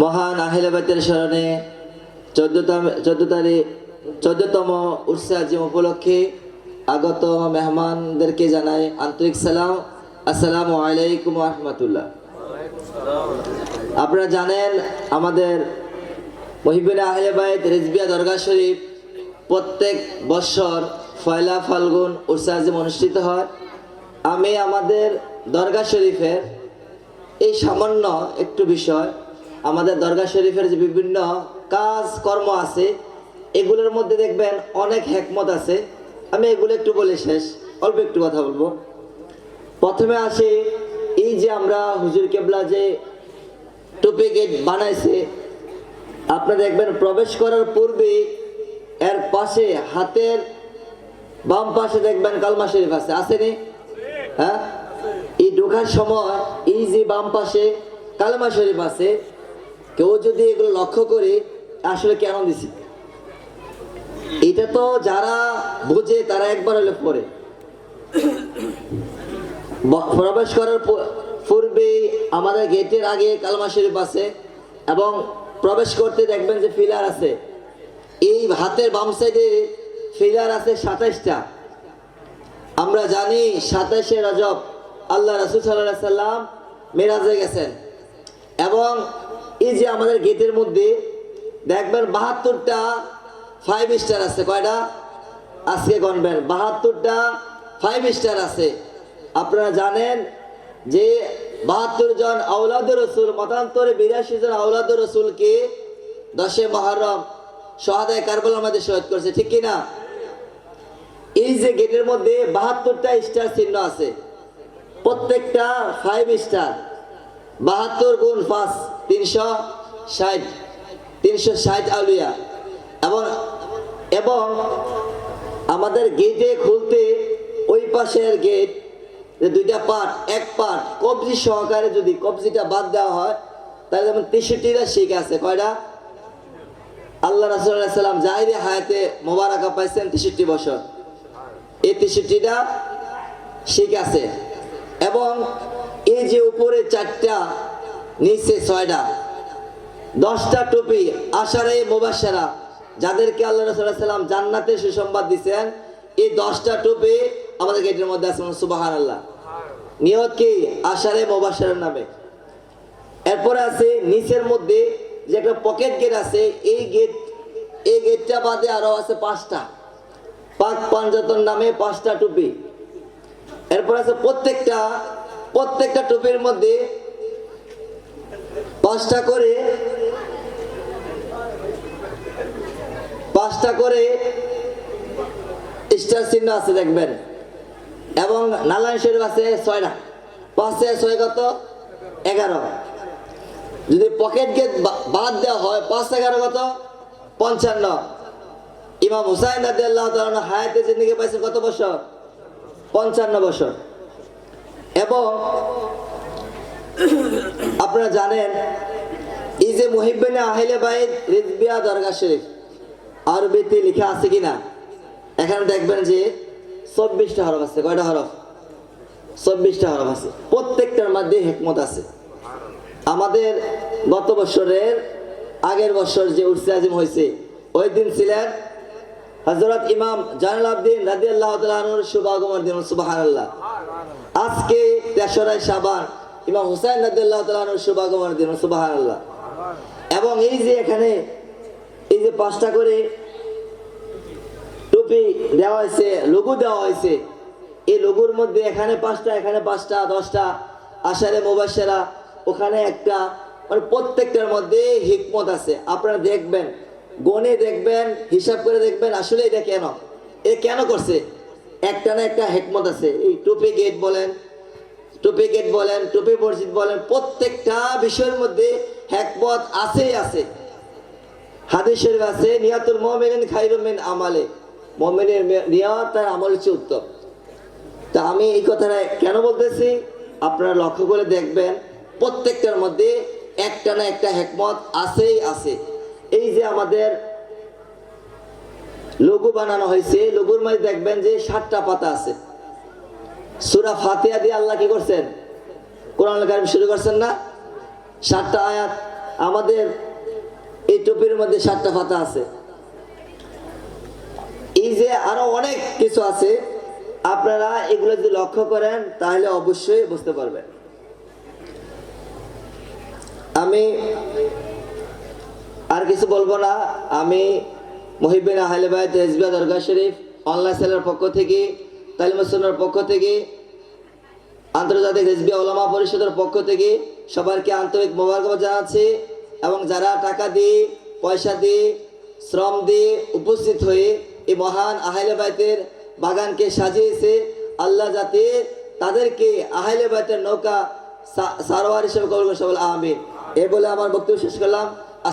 মহান শরণে চোদ্দ তারিখ উপলক্ষে আগত মেহমানদেরকে জানাই আন্তরিক সালাম। আসসালাম আলাইকুম রহমতুল্লাহ। আপনারা জানেন আমাদের মহিবিন আহলে বাইত রেজবিয়া দরগা শরীফ প্রত্যেক বছর ফয়লা ফাল্গুন উৎসাহিম অনুষ্ঠিত হয়। আমি আমাদের দরগা শরীফের এই সামান্য একটু বিষয়, আমাদের দরগা শরীফের যে বিভিন্ন কাজ কর্ম আছে, এগুলোর মধ্যে দেখবেন অনেক হেকমত আছে। আমি এগুলো একটু বলে শেষ, অল্প একটু কথা বলব। প্রথমে আসি, এই যে আমরা হুজুর কেবলা যে টুপি গেট বানাইছে, আপনি দেখবেন প্রবেশ করার পূর্বে এর পাশে হাতের বাম পাশে দেখবেন কালমা শরীফ আছে, আসেনি? হ্যাঁ? এই ঢোকার সময় এই যে বাম পাশে কালমা শরীফ আছে, কেউ যদি এগুলো লক্ষ্য করে আসলে কেন দিছি? এটা তো যারা বোঝে তারা একবার হলে ব- প্রবেশ করার পূর্বে আমাদের গেটের আগে কালমা শরীফ আছে এবং প্রবেশ করতে দেখবেন যে ফিলার আছে। এই হাতের বাম সাইডে ফিলার আছে সাতাইশটা। আমরা জানি সাতাইশে রজব আল্লাহ রসুল সাল্লাহ সাল্লাম মেরাজে গেছেন। এবং এই যে আমাদের গেটের মধ্যে দেখবেন বাহাত্তরটা ফাইভ স্টার আছে। কয়টা? আজকে গণবেন, বাহাত্তরটা ফাইভ স্টার আছে। আপনারা জানেন যে বাহাত্তর জন আউলাদ রসুল, মতান্তরে বিরাশি জন আউলাদ রসুলকে দশে মহরম সহাদায় কারবালার আমাদের শহীদ করছে, ঠিক কিনা? এই যে গেটের মধ্যে বাহাত্তরটা স্টার চিহ্ন আছে, প্রত্যেকটা ফাইভ স্টার বাহাত্তর গুণ পাঁচ, তিনশো ষাট তিনশো ষাট আউলিয়া। এবং এবং আমাদের গেটে খুলতে ওই পাশের গেট দুইটা পার্ট এক পার্ট কবজি সহকারে যদি কবজিটা বাদ দেওয়া হয়, তাহলে যেমন তেষট্টিটা শিখ আছে, কয়টা? আল্লাহ রাসুল্লাহ সাল্লাম জাহিরি হায়াতে মোবারকা পাইছেন তেষট্টি বছর। এই তেষট্টিটা শিখ আছে এবং এই যে উপরে চারটা, নিচে ছয়টা, দশটা টুপি, আশারে মোবাসারা যাদেরকে আল্লাহ রসুল্লাহ সাল্লাম জান্নাতে সুসংবাদ দিচ্ছেন এই দশটা টুপি আমাদের গেটের মধ্যে আছে সুবাহান আল্লাহ নিয়ত কি? আশারে মোবাসারের নামে। এরপরে আছে, নিচের মধ্যে যে একটা পকেট গেট আছে, এই গেট এই গেটটা বাদে আরও আছে পাঁচটা। পাক পাঞ্জাতন নামে পাঁচটা টুপি। এরপর আছে প্রত্যেকটা প্রত্যেকটা টুপির মধ্যে পাঁচটা করে পাঁচটা করে স্টার চিহ্ন আছে দেখবেন। এবং শরীফ আছে ছয়টা। পাঁচে ছয় কত? এগারো। যদি পকেট গেট বাদ দেওয়া হয়, পাঁচ এগারো কত পঞ্চান্ন। ইমাম হুসাইন হায়াতে জিন্দিগি পাইছেন কত বছর? পঞ্চান্ন বছর। এবং আপনারা জানেন, এই যে মুহিবিনে আহিলে বাইদ রিজবিয়া দরগা শরীফ, আরবিতে লেখা আছে কিনা? এখানে দেখবেন যে চব্বিশটা হরফ আছে। কয়টা হরফ? চব্বিশটা হরফ আছে। প্রত্যেকটার মধ্যে হেকমত আছে। আমাদের গত বছরের আগের বছর যে উর্সে আজিম হয়েছে, ওই দিন ছিলেন হজরত ইমাম জানুল আবদিন রাজি আল্লাহ আগমন দিন সুবাহান আজকে তেসরাই সাবান ইমাম হুসাইন রাজি আল্লাহ আগমন দিন সুবাহান এবং এই যে এখানে, এই যে পাঁচটা করে টুপি দেওয়া হয়েছে, লঘু দেওয়া হয়েছে, এই লঘুর মধ্যে এখানে পাঁচটা এখানে পাঁচটা, দশটা আষাঢ়ে মোবাসেরা ওখানে একটা মানে প্রত্যেকটার মধ্যে হিকমত আছে। আপনারা দেখবেন গনে দেখবেন, হিসাব করে দেখবেন, আসলে এটা কেন? এ কেন করছে? একটা না একটা হেকমত আছে। এই টুপি গেট বলেন, টুপি গেট বলেন, টুপি মসজিদ বলেন, প্রত্যেকটা বিষয়ের মধ্যে হেকমত আছেই আছে। হাদিস শরীফ আছে, নিয়াতুল মুমিনিন খায়রুম মিন আমালে। মুমিনের নিয়ত তার আমল হচ্ছে উত্তম। তা আমি এই কথাটা কেন বলতেছি? আপনারা লক্ষ্য করে দেখবেন প্রত্যেকটার মধ্যে একটা না একটা হেকমত আছেই আছে। এই যে আমাদের লঘু বানানো হয়েছে, লঘুর মধ্যে দেখবেন যে সাতটা পাতা আছে। সুরা ফাতিহা দিয়ে আল্লাহ কি করছেন? কোরআন কারিম শুরু করছেন না? সাতটা আয়াত। আমাদের এই টুপির মধ্যে সাতটা পাতা আছে। এই যে আরও অনেক কিছু আছে। আপনারা এগুলো যদি লক্ষ্য করেন, তাহলে অবশ্যই বুঝতে পারবেন। আমি আর কিছু বলব না। আমি মহিবিন আহলেবায়ত হেজবিয়া দরগা শরীফ অনলাইন সেলের পক্ষ থেকে তালিমুসনের পক্ষ থেকে, আন্তর্জাতিক হেজবিয়া ওলামা পরিষদের পক্ষ থেকে সবাইকে আন্তরিক মোবারকবাদ জানাচ্ছি এবং যারা টাকা দিয়ে, পয়সা দিয়ে, শ্রম দিয়ে উপস্থিত হয়ে এই মহান আহলে বাইতের বাগানকে সাজিয়েছে, আল্লাহ যাতে তাদেরকে আহলে বাইতের নৌকা সারোয়ার হিসেবে কবল করে আমিন। এ বলে আমার বক্তব্য শেষ করলাম।